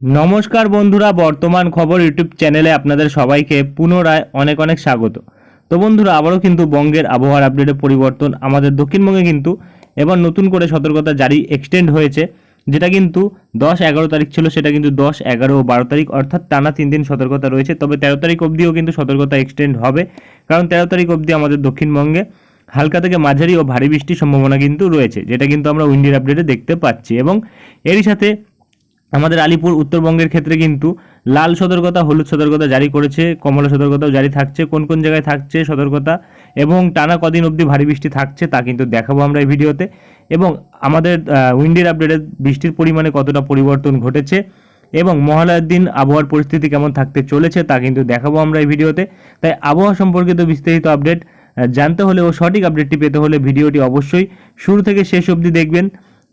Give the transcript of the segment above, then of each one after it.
নমস্কার বন্ধুরা, বর্তমান খবর ইউটিউব চ্যানেলে আপনাদের সবাইকে পুনরায় অনেক অনেক স্বাগত। তো বন্ধুরা, আবারও কিন্তু বঙ্গের আবহাওয়ার আপডেটে পরিবর্তন আমাদের দক্ষিণবঙ্গে কিন্তু এবার নতুন করে সতর্কতা জারি এক্সটেন্ড হয়েছে, যেটা কিন্তু দশ এগারো তারিখ ছিল, সেটা কিন্তু দশ এগারো ও বারো তারিখ, অর্থাৎ টানা তিন দিন সতর্কতা রয়েছে। তবে তেরো তারিখ অবধিও কিন্তু সতর্কতা এক্সটেন্ড হবে, কারণ তেরো তারিখ অবধি আমাদের দক্ষিণবঙ্গে হালকা থেকে মাঝারি ও ভারী বৃষ্টির সম্ভাবনা কিন্তু রয়েছে, যেটা কিন্তু আমরা উইন্ডির আপডেটে দেখতে পাচ্ছি। এবং এরই সাথে আমাদের আলিপুর উত্তরবঙ্গের ক্ষেত্রে কিন্তু লাল সতর্কতা, হলুদ সতর্কতা জারি করেছে, কমলা সতর্কতাও জারি থাকছে, কোন কোন জায়গায় থাকছে সতর্কতা এবং টানা কদিন অবধি ভারী বৃষ্টি থাকছে তা কিন্তু দেখাবো আমরা এই ভিডিওতে। এবং আমাদের উইন্ডের আপডেটে বৃষ্টির পরিমাণে কতটা পরিবর্তন ঘটেছে এবং মহালয়ার দিন আবহাওয়ার পরিস্থিতি কেমন থাকতে চলেছে তা কিন্তু দেখাবো আমরা এই ভিডিওতে। তাই আবহাওয়া সম্পর্কিত বিস্তারিত আপডেট জানতে হলে ও সঠিক আপডেটটি পেতে হলে ভিডিওটি অবশ্যই শুরু থেকে শেষ অবধি দেখবেন।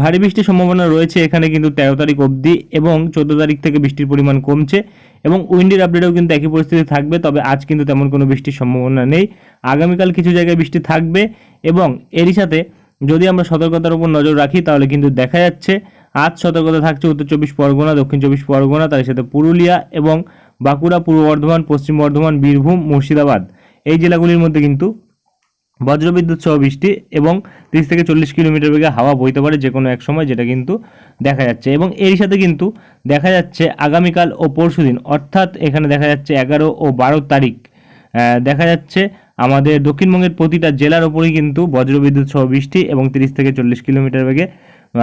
ভারী বৃষ্টির সম্ভাবনা রয়েছে এখানে কিন্তু তেরো তারিখ অবধি এবং চোদ্দ তারিখ থেকে বৃষ্টির পরিমাণ কমছে এবং উইন্ডের আপডেটেও কিন্তু একই পরিস্থিতি থাকবে, তবে আজ কিন্তু তেমন কোনো বৃষ্টির সম্ভাবনা নেই। আগামীকাল কিছু জায়গায় বৃষ্টি থাকবে এবং এরই সাথে যদি আমরা সতর্কতার উপর নজর রাখি, তাহলে কিন্তু দেখা যাচ্ছে আজ সতর্কতা থাকছে উত্তর চব্বিশ পরগনা, দক্ষিণ চব্বিশ পরগনা, তার সাথে পুরুলিয়া এবং বাঁকুড়া, পূর্ব বর্ধমান, পশ্চিম বর্ধমান, বীরভূম, মুর্শিদাবাদ। এই জেলাগুলির মধ্যে কিন্তু বজ্রবিদ্যুৎ সহ বৃষ্টি এবং তিরিশ থেকে চল্লিশ কিলোমিটার বেগে হাওয়া বইতে পারে যে কোনো এক সময়, যেটা কিন্তু দেখা যাচ্ছে। এবং এর সাথে কিন্তু দেখা যাচ্ছে আগামীকাল ও পরশুদিন অর্থাৎ এখানে দেখা যাচ্ছে এগারো ও বারো তারিখ দেখা যাচ্ছে আমাদের দক্ষিণবঙ্গের প্রতিটা জেলার ওপরেই কিন্তু বজ্রবিদ্যুৎ সহ বৃষ্টি এবং তিরিশ থেকে চল্লিশ কিলোমিটার বেগে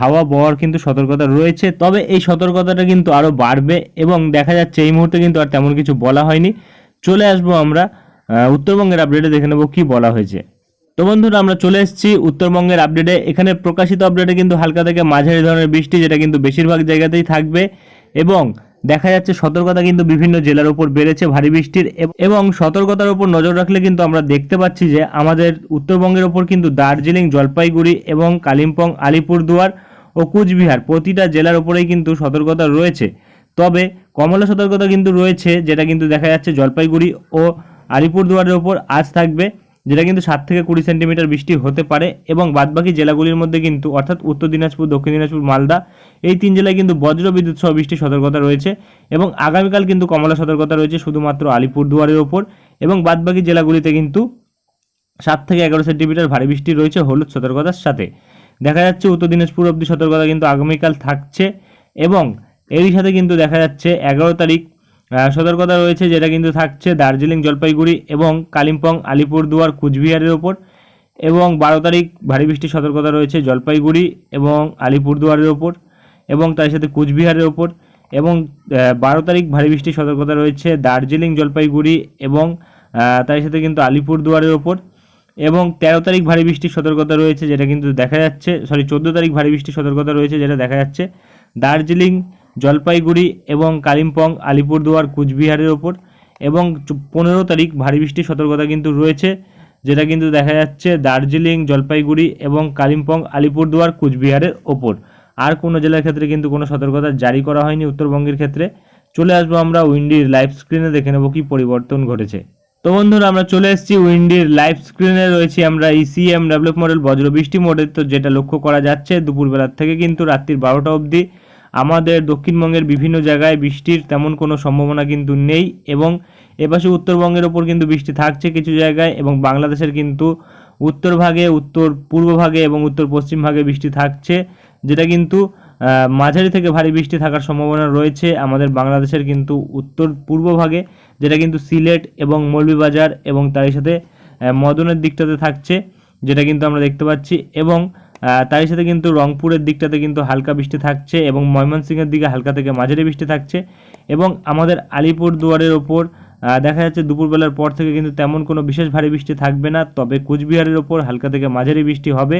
হাওয়া বওয়ার কিন্তু সতর্কতা রয়েছে। তবে এই সতর্কতাটা কিন্তু আরও বাড়বে এবং দেখা যাচ্ছে এই মুহূর্তে কিন্তু আর তেমন কিছু বলা হয়নি। চলে আসব আমরা উত্তরবঙ্গের আপডেটে দেখে নেব কি বলা হয়েছে। তো বন্ধুরা, আমরা চলে এসেছি উত্তরবঙ্গের আপডেটে এখানে প্রকাশিত আপডেটে কিন্তু হালকা থেকে মাঝারি ধরনের বৃষ্টি, যেটা কিন্তু বেশিরভাগ জায়গাতেই থাকবে। এবং দেখা যাচ্ছে সতর্কতা কিন্তু বিভিন্ন জেলার উপর বেড়েছে ভারী বৃষ্টির। এবং সতর্কতার উপর নজর রাখলে কিন্তু আমরা দেখতে পাচ্ছি যে আমাদের উত্তরবঙ্গের ওপর কিন্তু দার্জিলিং, জলপাইগুড়ি এবং কালিম্পং, আলিপুরদুয়ার ও কুচবিহার প্রতিটা জেলার উপরেই কিন্তু সতর্কতা রয়েছে। তবে কমলা সতর্কতা কিন্তু রয়েছে, যেটা কিন্তু দেখা যাচ্ছে জলপাইগুড়ি ও আলিপুরদুয়ারের ওপর আজ থাকবে। যেটা কিন্তু সাত থেকে কুড়ি সেন্টিমিটার বৃষ্টি হতে পারে এবং বাদবাকি জেলাগুলির মধ্যে কিন্তু, অর্থাৎ উত্তর দিনাজপুর, দক্ষিণ দিনাজপুর, মালদা, এই তিন জেলায় কিন্তু বজ্র বিদ্যুৎ সহ বৃষ্টির সতর্কতা রয়েছে এবং আগামীকাল কিন্তু কমলা সতর্কতা রয়েছে শুধুমাত্র আলিপুরদুয়ারের ওপর এবং বাদবাকি জেলাগুলিতে কিন্তু সাত থেকে এগারো সেন্টিমিটার ভারী বৃষ্টি রয়েছে হলুদ সতর্কতার সাথে। দেখা যাচ্ছে উত্তর দিনাজপুর অব্দি সতর্কতা কিন্তু আগামীকাল থাকছে এবং এরই সাথে কিন্তু দেখা যাচ্ছে এগারো তারিখ সতর্কতা রয়েছে যেটা কিন্তু থাকছে দার্জিলিং, জলপাইগুড়ি এবং কালিম্পং, আলিপুরদুয়ার, কুচবিহারের ওপর। এবং বারো তারিখ ভারী বৃষ্টির সতর্কতা রয়েছে জলপাইগুড়ি এবং আলিপুরদুয়ারের ওপর এবং তার সাথে কুচবিহারের ওপর। এবং বারো তারিখ ভারী বৃষ্টির সতর্কতা রয়েছে দার্জিলিং, জলপাইগুড়ি এবং তার সাথে কিন্তু আলিপুরদুয়ারের ওপর। এবং তেরো তারিখ ভারী বৃষ্টির সতর্কতা রয়েছে যেটা কিন্তু দেখা যাচ্ছে সরি চোদ্দ তারিখ ভারী বৃষ্টির সতর্কতা রয়েছে যেটা দেখা যাচ্ছে। দার্জিলিং জলপাইগুড়ি এবং কালিম্পং, আলিপুরদুয়ার, কুচবিহারের ওপর এবং পনেরো তারিখ ভারী বৃষ্টির সতর্কতা কিন্তু রয়েছে, যেটা কিন্তু দেখা যাচ্ছে দার্জিলিং, জলপাইগুড়ি এবং কালিম্পং, আলিপুরদুয়ার, কুচবিহারের ওপর। আর কোনো জেলার ক্ষেত্রে কিন্তু কোনো সতর্কতা জারি করা হয়নি উত্তরবঙ্গের ক্ষেত্রে। চলে আসব আমরা উইন্ডির লাইভ স্ক্রিনে, দেখে নেব কি পরিবর্তন ঘটেছে। তো বন্ধুরা, আমরা চলে এসেছি উইন্ডির লাইভ স্ক্রিনে, রয়েছি আমরা ইসিএম ডেভেলপ মডেল বজ্র বৃষ্টি মডেল তো যেটা লক্ষ্য করা যাচ্ছে, দুপুরবেলার থেকে কিন্তু রাত্রির বারোটা অবধি আমাদের দক্ষিণবঙ্গের বিভিন্ন জায়গায় বৃষ্টির তেমন কোনো সম্ভাবনা কিন্তু নেই এবং এপাশে উত্তরবঙ্গের ওপর কিন্তু বৃষ্টি থাকছে কিছু জায়গায় এবং বাংলাদেশের কিন্তু উত্তর ভাগে, উত্তর পূর্ব ভাগে এবং উত্তর পশ্চিম ভাগে বৃষ্টি থাকছে, যেটা কিন্তু মাঝারি থেকে ভারী বৃষ্টি থাকার সম্ভাবনা রয়েছে আমাদের বাংলাদেশের কিন্তু উত্তর পূর্ব ভাগে, যেটা কিন্তু সিলেট এবং মৌলভীবাজার এবং তারই সাথে মদনের দিকটাতে থাকছে, যেটা কিন্তু আমরা দেখতে পাচ্ছি এবং তারই সাথে কিন্তু রংপুরের দিকটাতে কিন্তু হালকা বৃষ্টি থাকছে এবং ময়মনসিংহের দিকে হালকা থেকে মাঝারি বৃষ্টি থাকছে এবং আমাদের আলিপুর দুয়ারের ওপর দেখা যাচ্ছে দুপুরবেলার পর থেকে কিন্তু তেমন কোনো বিশেষ ভারী বৃষ্টি থাকবে না, তবে কোচবিহারের ওপর হালকা থেকে মাঝারি বৃষ্টি হবে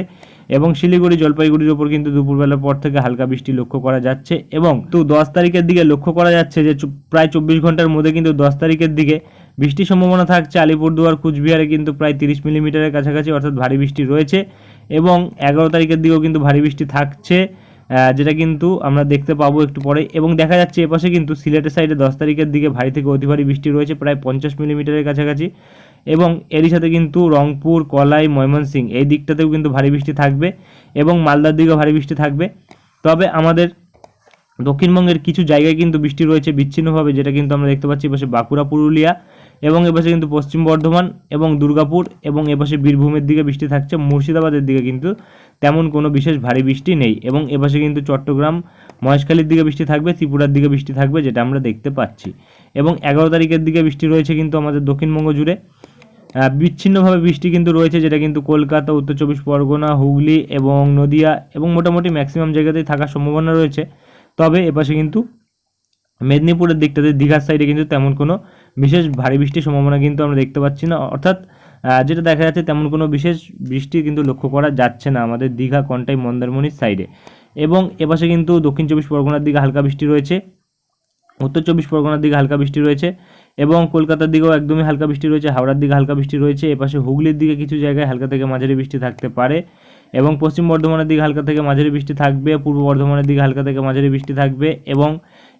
এবং শিলিগুড়ি, জলপাইগুড়ির ওপর কিন্তু দুপুরবেলার পর থেকে হালকা বৃষ্টি লক্ষ্য করা যাচ্ছে এবং তো দশ তারিখের দিকে লক্ষ্য করা যাচ্ছে যে প্রায় চব্বিশ ঘণ্টার মধ্যে কিন্তু দশ তারিখের দিকে বৃষ্টির সম্ভাবনা থাকছে আলিপুরদুয়ার, কুচবিহারে কিন্তু প্রায় তিরিশ মিলিমিটারের কাছাকাছি অর্থাৎ ভারী বৃষ্টি রয়েছে। এবং এগারো তারিখের দিকেও কিন্তু ভারী বৃষ্টি থাকছে যেটা কিন্তু আমরা দেখতে পাবো একটু পরে। এবং দেখা যাচ্ছে এপাশে কিন্তু সিলেটের সাইডে দশ তারিখের দিকে ভারী থেকে অতি ভারী বৃষ্টি রয়েছে, প্রায় পঞ্চাশ মিলিমিটারের কাছাকাছি। এবং এরই সাথে কিন্তু রংপুর, কলাই, ময়মনসিং এই দিকটাতেও কিন্তু ভারী বৃষ্টি থাকবে এবং মালদার দিকেও ভারী বৃষ্টি থাকবে। তবে আমাদের দক্ষিণবঙ্গের কিছু জায়গায় কিন্তু বৃষ্টি রয়েছে বিচ্ছিন্নভাবে, যেটা কিন্তু আমরা দেখতে পাচ্ছি, এপাশে বাঁকুড়া, পুরুলিয়া এবং এপাশে কিন্তু পশ্চিম বর্ধমান এবং দুর্গাপুর এবং এপাশে বীরভূমের দিকে বৃষ্টি থাকছে, মুর্শিদাবাদের দিকে কিন্তু তেমন কোনো বিশেষ ভারী বৃষ্টি নেই এবং এপাশে কিন্তু চট্টগ্রাম, মহেশখালীর দিকে বৃষ্টি থাকবে, ত্রিপুরার দিকে বৃষ্টি থাকবে যেটা আমরা দেখতে পাচ্ছি। এবং এগারো তারিখের দিকে বৃষ্টি রয়েছে কিন্তু আমাদের দক্ষিণবঙ্গ জুড়ে। বিচ্ছিন্নভাবে বৃষ্টি কিন্তু রয়েছে যেটা কিন্তু কলকাতা, উত্তর চব্বিশ পরগনা, হুগলি এবং নদিয়া এবং মোটামুটি ম্যাক্সিমাম জায়গাতেই থাকার সম্ভাবনা রয়েছে। তবে এপাশে কিন্তু মেদিনীপুরের দিকটাতে দীঘার সাইডে কিন্তু তেমন কোনো বিশেষ ভারী বৃষ্টির সম্ভাবনা কিন্তু আমরা দেখতে পাচ্ছি না। অর্থাৎ যেটা দেখা যাচ্ছে তেমন কোনো বিশেষ বৃষ্টি কিন্তু লক্ষ্য করা যাচ্ছে না আমাদের দীঘা, কন্টাই, মন্দারমণির সাইডে এবং এপাশে কিন্তু দক্ষিণ চব্বিশ পরগনার দিকে হালকা বৃষ্টি রয়েছে, উত্তর চব্বিশ পরগনার দিকে হালকা বৃষ্টি রয়েছে এবং কলকাতার দিকেও একদমই হালকা বৃষ্টি রয়েছে, হাওড়ার দিকে হালকা বৃষ্টি রয়েছে, এপাশে হুগলির দিকে কিছু জায়গায় হালকা থেকে মাঝারি বৃষ্টি থাকতে পারে এবং পশ্চিম বর্ধমানের দিকে হালকা থেকে মাঝারি বৃষ্টি থাকবে, পূর্ব বর্ধমানের দিকে হালকা থেকে মাঝারি বৃষ্টি থাকবে এবং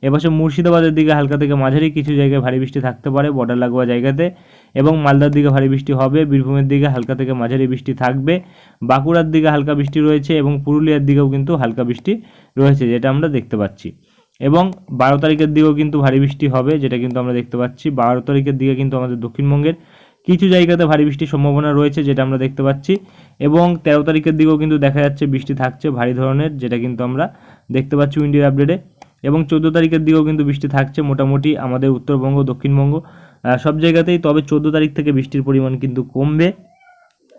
এপাশে মুর্শিদাবাদের দিকে হালকা থেকে মাঝারি কিছু জায়গায় ভারী বৃষ্টি থাকতে পারে, বর্ডার লাগোয়া জায়গাতে। এবং মালদার দিকে ভারী বৃষ্টি হবে, বীরভূমের দিকে হালকা থেকে মাঝারি বৃষ্টি থাকবে। বাঁকুড়ার দিকে হালকা বৃষ্টি রয়েছে এবং পুরুলিয়ার দিকেও কিন্তু হালকা বৃষ্টি রয়েছে, যেটা আমরা দেখতে পাচ্ছি। এবং বারো তারিখের দিকেও কিন্তু ভারী বৃষ্টি হবে, যেটা কিন্তু আমরা দেখতে পাচ্ছি। বারো তারিখের দিকে কিন্তু আমাদের দক্ষিণবঙ্গের কিছু জায়গাতে ভারী বৃষ্টির সম্ভাবনা রয়েছে, যেটা আমরা দেখতে পাচ্ছি। এবং তেরো তারিখের দিকেও কিন্তু দেখা যাচ্ছে বৃষ্টি থাকছে ভারী ধরনের, যেটা কিন্তু আমরা দেখতে পাচ্ছি উইন্ডির আপডেটে। এবং চোদ্দ তারিখের দিকেও কিন্তু বৃষ্টি থাকছে মোটামুটি আমাদের উত্তরবঙ্গ, দক্ষিণবঙ্গ। সব জায়গাতেই তবে চোদ্দ তারিখ থেকে বৃষ্টির পরিমাণ কিন্তু কমবে।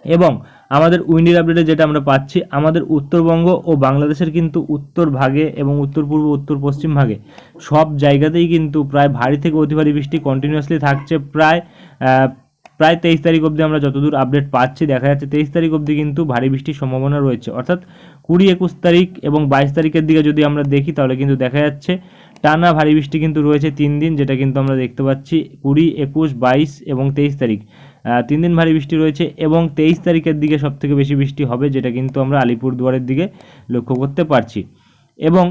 এবং আমাদের উইন্ডির আপডেটে যেটা আমরা পাচ্ছি, আমাদের উত্তরবঙ্গ ও বাংলাদেশের কিন্তু উত্তর ভাগে এবং উত্তর পূর্ব, উত্তর পশ্চিম ভাগে সব জায়গাতেই কিন্তু প্রায় ভারী থেকে অতি ভারী বৃষ্টি কন্টিনিউয়াসলি থাকছে। প্রায় প্রায় তেইশ তারিখ অবধি আমরা যতদূর আপডেট পাচ্ছি, দেখা যাচ্ছে তেইশ তারিখ অবধি কিন্তু ভারী বৃষ্টির সম্ভাবনা রয়েছে। অর্থাৎ কুড়ি একুশ তারিখ এবং বাইশ তারিখের দিকে যদি আমরা দেখি, তাহলে কিন্তু দেখা যাচ্ছে টানা ভারী বৃষ্টি কিন্তু রয়েছে তিন দিন, যেটা কিন্তু আমরা দেখতে পাচ্ছি কুড়ি, একুশ, বাইশ এবং তেইশ তারিখ। তিন দিন ভারী বৃষ্টি রয়েছে এবং তেইশ তারিখের দিকে সব থেকে বেশি বৃষ্টি হবে, যেটা কিন্তু আমরা আলিপুরদুয়ারের দিকে লক্ষ্য করতে পারছি। এবং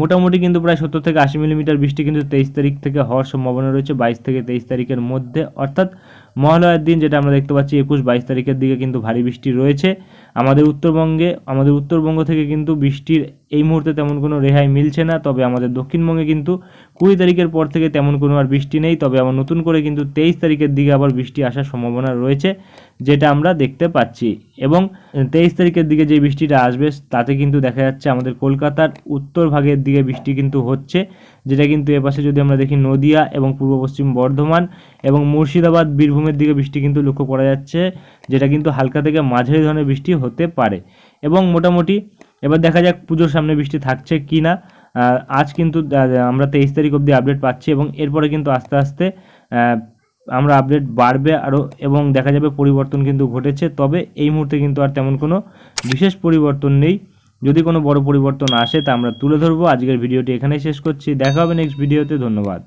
মোটামুটি কিন্তু প্রায় সত্তর থেকে আশি মিলিমিটার বৃষ্টি কিন্তু তেইশ তারিখ থেকে হওয়ার সম্ভাবনা রয়েছে, বাইশ থেকে তেইশ তারিখের মধ্যে। অর্থাৎ মহালয়ার দিন, যেটা আমরা দেখতে পাচ্ছি একুশ বাইশ তারিখের দিকে কিন্তু ভারী বৃষ্টি রয়েছে। আমাদের উত্তরবঙ্গে, আমাদের উত্তরবঙ্গ থেকে কিন্তু বৃষ্টির এই মুহূর্তে তেমন কোনো রেহাই মিলছে না, তবে আমাদের দক্ষিণবঙ্গে কিন্তু কুড়ি তারিখের পর থেকে তেমন কোনো আর বৃষ্টি নেই, তবে আবার নতুন করে কিন্তু তেইশ তারিখের দিকে আবার বৃষ্টি আসার সম্ভাবনা রয়েছে, যেটা আমরা দেখতে পাচ্ছি। এবং তেইশ তারিখের দিকে যে বৃষ্টিটা আসবে, তাতে কিন্তু দেখা যাচ্ছে আমাদের কলকাতার উত্তর ভাগের দিকে বৃষ্টি কিন্তু হচ্ছে। যেটা কিন্তু এপাশে যদি আমরা দেখি নদিয়া এবং পূর্ব পশ্চিম বর্ধমান এবং মুর্শিদাবাদ, বীরভূমের দিকে বৃষ্টি কিন্তু লক্ষ্য করা যাচ্ছে, যেটা কিন্তু হালকা থেকে মাঝারি ধরনের বৃষ্টি হতে পারে। এবং মোটামুটি এবার দেখা যাক পুজোর সামনে বৃষ্টি থাকছে কি না আজ কিন্তু আমরা তেইশ তারিখ অবধি আপডেট পাচ্ছি এবং এরপরে কিন্তু আস্তে আস্তে আমরা আপডেট বাড়বে আরও এবং দেখা যাবে পরিবর্তন কিন্তু ঘটেছে। তবে এই মুহূর্তে কিন্তু আর তেমন কোনো বিশেষ পরিবর্তন নেই। যদি কোনো বড় পরিবর্তন আসে তা আমরা তুলে ধরবো। আজকের ভিডিওটি এখানেই শেষ করছি। দেখা হবে নেক্সট ভিডিওতে ধন্যবাদ।